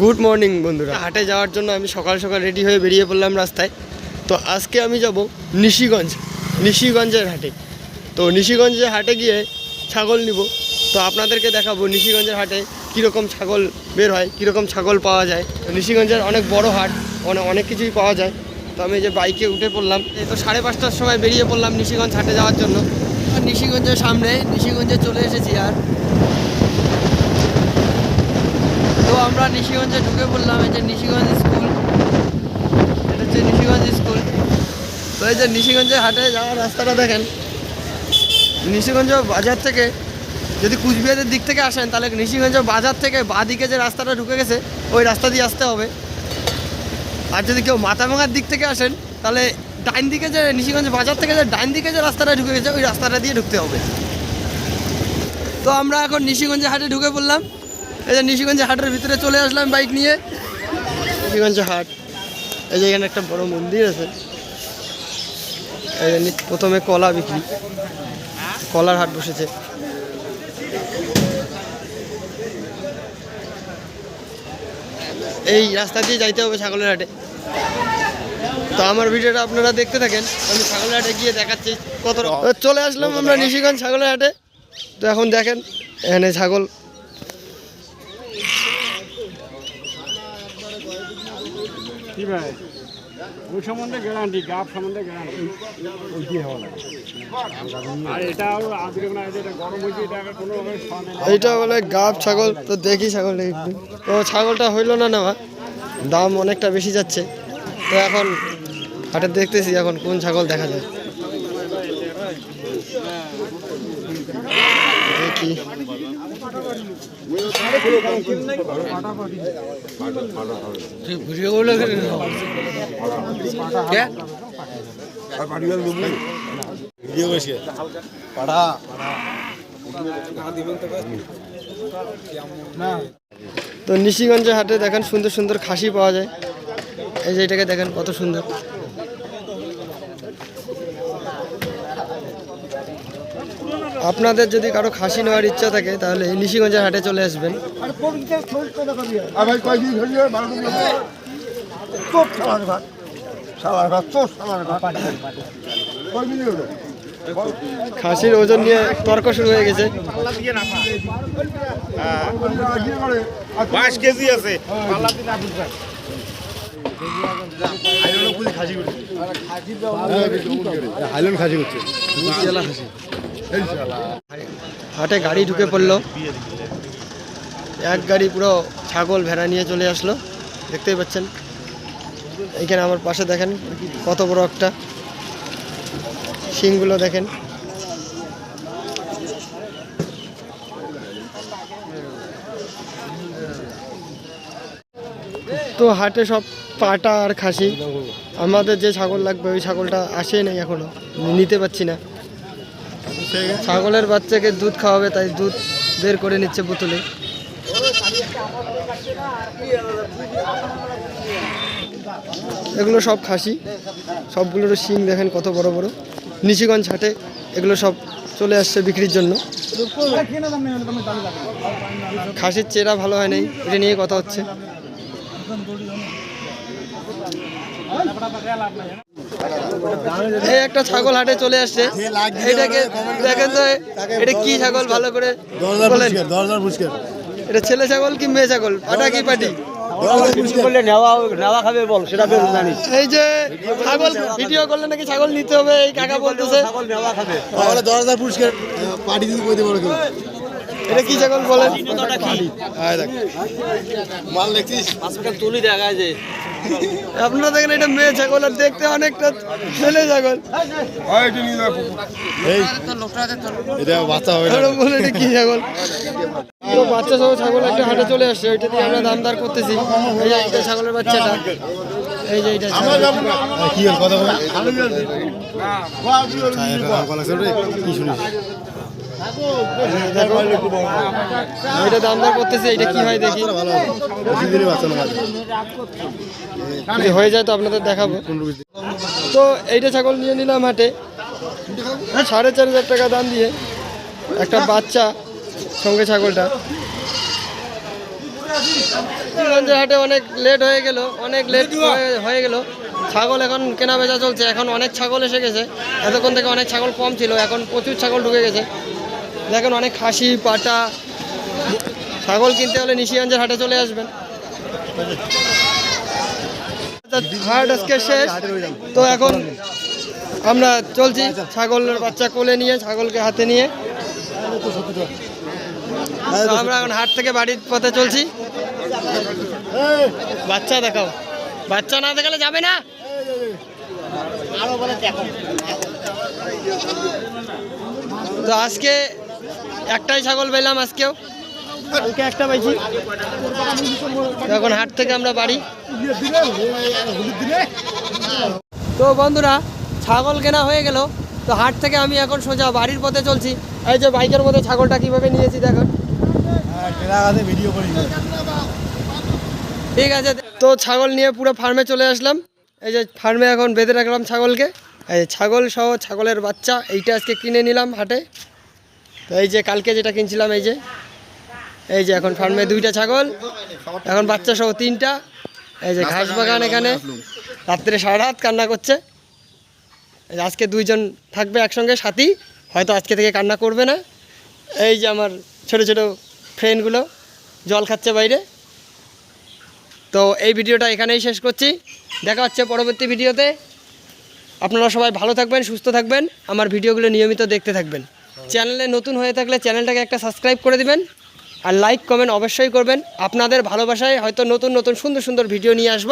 Good morning বন্ধুরা। হাটে যাওয়ার জন্য আমি সকাল সকাল রেডি হয়ে বেরিয়ে পড়লাম রাস্তায়। তো আজকে আমি যাব নিশিগঞ্জ, নিশিগঞ্জের হাটে। তো নিশিগঞ্জের হাটে গিয়ে ছাগল নিব। তো আপনাদেরকে দেখাবো নিশিগঞ্জের হাটে কীরকম ছাগল বের হয়, কীরকম ছাগল পাওয়া যায়। তো নিশিগঞ্জের অনেক বড় হাট অনেক অনেক কিছুই পাওয়া যায়। তো আমি যে বাইকে উঠে পড়লাম। এই তো সাড়ে পাঁচটার সময় বেরিয়ে পড়লাম নিশিগঞ্জ হাটে যাওয়ার জন্য। নিশিগঞ্জের সামনে, নিশিগঞ্জে চলে এসেছি আর। তো আমরা নিশিগঞ্জে ঢুকে পড়লাম, এই যে নিশিগঞ্জ স্কুল। এটা হচ্ছে নিশিগঞ্জ স্কুল। তো এই যে নিশিগঞ্জের হাটে যাওয়ার রাস্তাটা দেখেন। নিশিগঞ্জ বাজার থেকে যদি কুচবিহারের দিক থেকে আসেন, তাহলে নিশিগঞ্জ বাজার থেকে বাঁদিকে যে রাস্তাটা ঢুকে গেছে, ওই রাস্তা দিয়ে আসতে হবে। আর যদি কেউ মাথাভাঙার দিক থেকে আসেন, তাহলে ডাইন দিকে যে নিশিগঞ্জ বাজার থেকে যে ডাইন দিকে যে রাস্তাটা ঢুকে গেছে, ওই রাস্তাটা দিয়ে ঢুকতে হবে। তো আমরা এখন নিশিগঞ্জে হাটে ঢুকে পড়লাম। এই যে নিশিগঞ্জে হাটের ভিতরে চলে আসলাম বাইক নিয়ে। নিশিগঞ্জে হাট। এই যে এখানে একটা বড় মন্দির আছে। এই যে প্রথমে কলা বিক্রি। কলার হাট বসেছে। এই রাস্তা দিয়ে যাইতে হবে ছাগলের হাটে। তো আমার ভিডিওটা আপনারা দেখতে থাকেন। আমি ছাগলের হাটে গিয়ে দেখাচ্ছি কত চলে আসলাম আমরা নিশিগঞ্জ ছাগলের হাটে। তো এখন দেখেন এখানে ছাগল কি ভাই? ওই সম্বন্ধে গ্যারান্টি গাপ সম্বন্ধে গ্যারান্টি আর এটাও আজকে এটা গরম হয়েছে, এটা এইটা বলে গাব ছাগল, তো দেখি একটু তো ছাগলটা হইল না নেওয়া দাম অনেকটা বেশি যাচ্ছে। তো এখন হাটে দেখতেছি এখন কোন ছাগল দেখা যায়। দেখি। তো নিশিগঞ্জের হাটে দেখেন সুন্দর সুন্দর খাসি পাওয়া যায়। এই যে এটাকে দেখেন কত সুন্দর। আপনাদের যদি কারও খাসি নেওয়ার ইচ্ছা থাকে তাহলে এই নিশিগঞ্জের হাটে চলে আসবেন। খাসির ওজন নিয়ে তর্ক শুরু হয়ে গেছে। বাইশ কেজি আছে। হাইলেন খাসি করছে হাটে গাড়ি ঢুকে পড়ল। এক গাড়ি পুরো ছাগল, ভেড়া নিয়ে চলে আসলো। দেখতেই পাচ্ছেন। এখানে আমার পাশে দেখেন কত বড় একটা শিংগুলো দেখেন। তো হাটে সব পাটা আর খাসি। আমাদের যে ছাগল লাগবে, ওই ছাগলটা আসেই নাই এখনও। নিতে পারছি না। ছাগলের বাচ্চাকে দুধ খাওয়াবে, তাই দুধ বের করে নিচ্ছে বোতলে। এগুলো সব খাসি। সবগুলোর শিং দেখেন কত বড় বড়। নিশিগঞ্জ হাটে এগুলো সব চলে আসছে বিক্রির জন্য। খাসির চেরা ভালো হয় নাই, এটা নিয়ে কথা হচ্ছে। এই একটা ছাগল হাটে চলে আসছে। এটাকে দেখেন তো এটা কি ছাগল ভালো করে বলেন। এটা ছেলে ছাগল কি মেয়ে ছাগল? পাটা কি পাটি? এই যে ছাগল ভিডিও করলে নাকি ছাগল নিতে হবে এই কাকা বলতেছে। তাহলে দশ হাজার পুরস্কার পার্টি দিতে কইতে পারো এটা কি ছাগল বলেন আয় দেখ। মাল দেখছিস? আপনারা দেখেন এটা মেয়ে ছাগল আর দেখতে অনেকটা ছেলে ছাগল। কি ছাগল? তো বাচ্চা সহ ছাগল একটা হাটে চলে আসছে ওইটা দিয়ে আমরা দাম দর করতেছি। এই যে এইটা ছাগলের বাচ্চাটা। এই যে এইটা কি কথা বল। কি শুনিস? ওইটা দাম এটা হয় দেখি। হয়ে যায় তো আপনাদের দেখাবো। তো এইটা ছাগল নিয়ে নিলাম হাটে। সাড়ে চার হাজার টাকা দাম দিয়ে একটা বাচ্চা সঙ্গে ছাগলটা। হাটে অনেক লেট হয়ে গেল, অনেক লেট হয়ে গেল। ছাগল এখন কেনা বেচা চলছে, এখন অনেক ছাগল এসে গেছে। এতক্ষণ থেকে অনেক ছাগল কম ছিল, এখন প্রচুর ছাগল ঢুকে গেছে। দেখেন অনেক খাসি, পাটা। ছাগল কিনতে হলে নিশিগঞ্জের হাটে চলে আসবেন। হাট আজকে শেষ। তো এখন আমরা চলছি ছাগলের বাচ্চা কোলে নিয়ে, ছাগলকে হাতে নিয়ে। আমরা এখন হাট থেকে বাড়ির পথে চলছি। বাচ্চা দেখাও। বাচ্চা না দেখালে যাবে না? তো আজকে একটাই ছাগল পেলাম আজকেও। কালকে একটা পাইছি। এখন হাট থেকে আমরা বাড়ি। তো বন্ধুরা ছাগল কেনা হয়ে গেল। তো হাট থেকে আমি এখন সোজা বাড়ির পথে চলছি। এই যে বাইকের মধ্যে ছাগলটা কীভাবে নিয়েছি করি ঠিক আছে তো ছাগল নিয়ে পুরো ফার্মে চলে আসলাম। এই যে ফার্মে এখন বেঁধে রাখলাম ছাগলকে। এই ছাগল সহ ছাগলের বাচ্চা এইটা আজকে কিনে নিলাম হাটে। তো এই যে কালকে যেটা কিনছিলাম এই যে এই যে এখন ফার্মে দুইটা ছাগল এখন বাচ্চা সহ তিনটা এই যে ঘাস বাগান এখানে। রাত্রে সারা রাত কান্না করছে। এই যে আজকে দুইজন থাকবে একসঙ্গে সাথী হয়তো আজকে থেকে কান্না করবে না। এই যে আমার ছোট ছোট ফ্রেন্ডগুলো জল খাচ্ছে বাইরে। তো এই ভিডিওটা এখানেই শেষ করছি। দেখা হচ্ছে পরবর্তী ভিডিওতে। আপনারা সবাই ভালো থাকবেন সুস্থ থাকবেন। আমার ভিডিওগুলো নিয়মিত দেখতে থাকবেন। চ্যানেলে নতুন হয়ে থাকলে চ্যানেলটাকে একটা সাবস্ক্রাইব করে দিবেন আর লাইক, কমেন্ট অবশ্যই করবেন। আপনাদের ভালোবাসায় হয়তো নতুন নতুন সুন্দর সুন্দর ভিডিও নিয়ে আসব।